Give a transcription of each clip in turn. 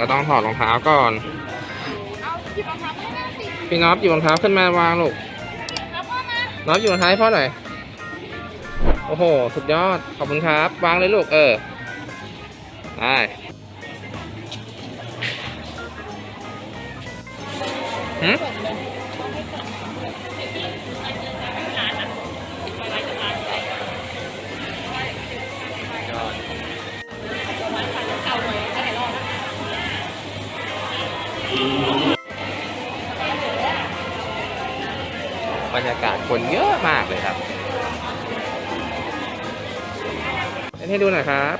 ก็ต้องถอดรองเท้าก่อน พี่น็อตหยิบรองเท้าขึ้นมาวางลูกน็อตหยิบรองเท้าให้พ่อหน่อย โอ้โห สุดยอด ขอบคุณครับ วางเลยลูก เออ ไปหืม บรรยากาศคนเยอะมากเลยครับเล่นให้ดูหน่อยครับ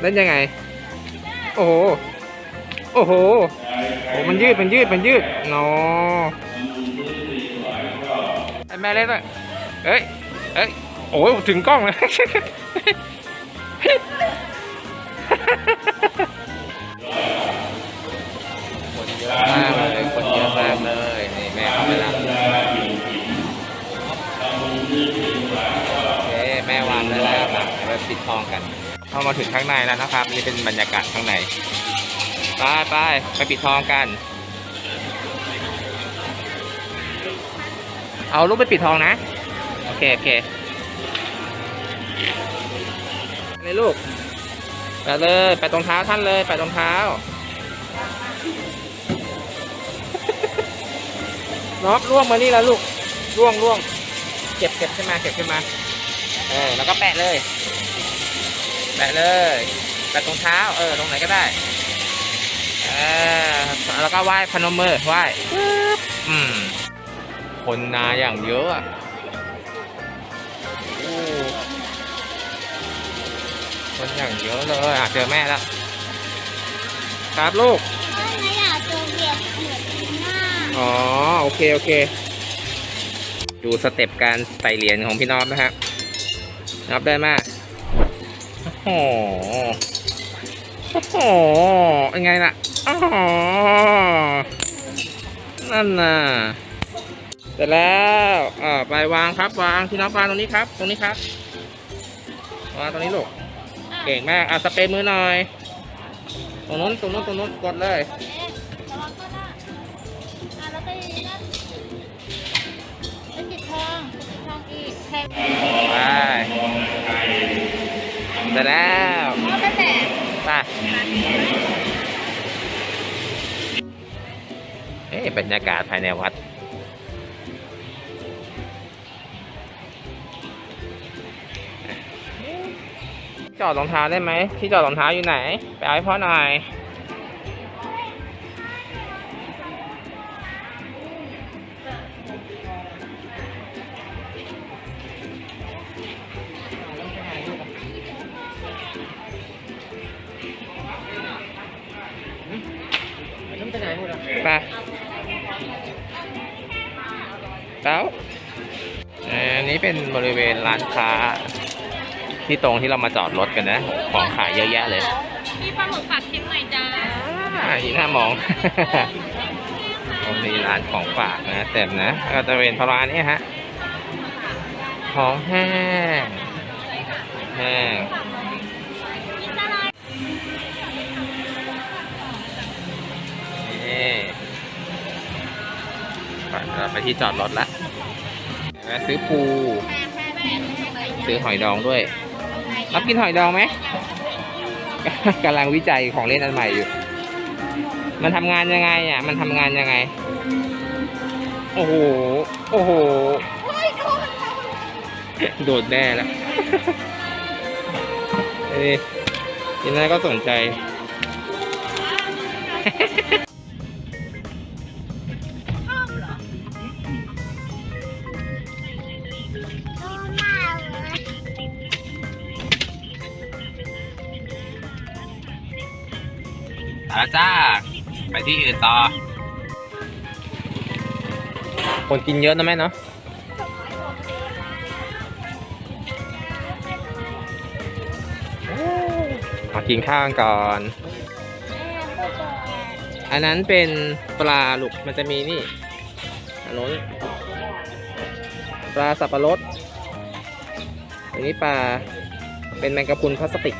เล่นยังไง โอ้โห โอ้โหโอ้มันยืด มันยืด มันยืดนอให้แม่เล่นด้วยเอ้ย เอ้ย โอ้ยถึงกล้องเลย ไปปิดทองกันเข้ามาถึงข้างในแล้วนะครับ นี่เป็นบรรยากาศข้างในไปไปไปปิดทองกัน เอาลูกไปปิดทองนะ โอเค โอเคเลยลูกไปเลย ไปตรงเท้าท่านเลย ไปตรงเท้าน็อปล่วงมานี่แล้วลูกล่วงล่วงเก็บเก็บขึ้นมาเก็บขึ้นมา เออแล้วก็แปะเลย แปะเลยแปะตรงเท้า เออตรงไหนก็ได้เออแล้วก็ไหว้พนมมือไหว้ปึ๊บอืมคนนาอย่างเยอะอะโอ้คนอย่างเยอะเลยอะเจอแม่แล้วครับลูกพ่อไม่อยากเจอเบียดเหมือนปีหน้าอ๋อ โอเค โอเค ดูสเต็ปการใส่เหรียญของพี่น้องนะฮะ นับได้มากโอ้โหโอ้โหยังไงล่ะอ๋อนั่นน่ะเสร็จแล้วอ่าไปวางครับ วางพี่น้องวางตรงนี้ครับ ตรงนี้ครับวางตรงนี้ลูกเก่งมากอะสเปรย์มือหน่อยตรงนู้นตรงนู้นตรงนู้นกดเลยเอ๊ะระวังก็ได้อะแล้วไปนั่น ไปปิดทองไปปิดทองอีกแทงไปเสร็จแล้วพ่อไปแตะไปเอ๊ะบรรยากาศภายในวัดจอดรองเท้าได้ไหมที่จอดรองเท้าอยู่ไหน ไปเอาให้พ่อหน่อย อันนี้เป็นบริเวณร้านค้า ที่ตรงที่เรามาจอดรถกันนะ ของขายเยอะแยะเลย มีปลาหมึกผัดเค็มหน่อยจ้าอ่าอีหน้ามองตรงนี้ร้านของฝากนะเต็มนะ ก็จะเป็นพร้านนี้ฮะ ของแห้งแห้ง ไปเราไปที่จอดรถละแวะซื้อปู ซื้อหอยดองด้วยรับกินหอยดองไหมกำลังวิจัยของเล่นอันใหม่อยู่ มันทำงานยังไงอะ มันทำงานยังไง โอ้โห โอ้โห โดดแน่แล้วนี่ทีนั้นก็สนใจ เอาจ้า ไปที่อื่นต่อ คนกินเยอะนะแม่เนาะมากินข้าวกันก่อน อันนั้นเป็นปลาลูกมันจะมีนี่อันนู้นปลาสับปะรดอันนี้ปลาเป็นแมงกะพรุนพลาสติก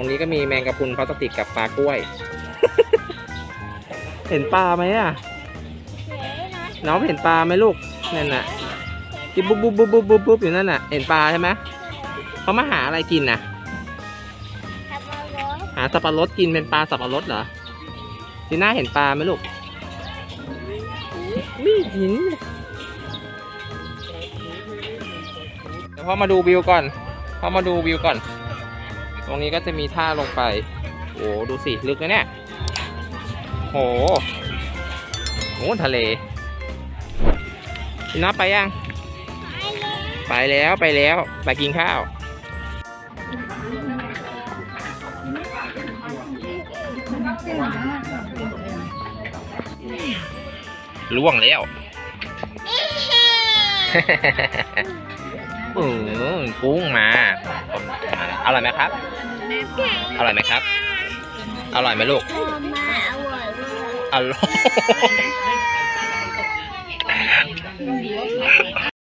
รงนี้ก็มีแมงกะพรุนพลาสติกกับปลากล้วย เห็นปลาไหมอะสวยนะน้องเห็นปลาไหมลูกนั่นน่ะที่บุ๊บบุ๊บบุ๊บบุ๊บบุ๊บบุ๊บอยู่นั่นน่ะ เห็นปลาใช่ไหมเขามาหาอะไรกินน่ะขับมาร้อยหาสับปะรดกินเป็นปลาสับปะรดเหรอทีน่าเห็นปลาไหมลูกมีหิน เดี๋ยวพ่อมาดูวิวก่อนพ่อมาดูวิวก่อนต รงนี้ก็จะมีท่าลงไป โอ้ดูสิลึกนะเนี่ยโหโหทะเลน่าไปยัง ไปแล้วไปแล้วไปกินข้าว ล่วงแล้ว อืมกุ้งมาอร่อยไหมครับ อร่อยไหมครับ อร่อยไหมลูกพอมาอร่อยมากอร่อย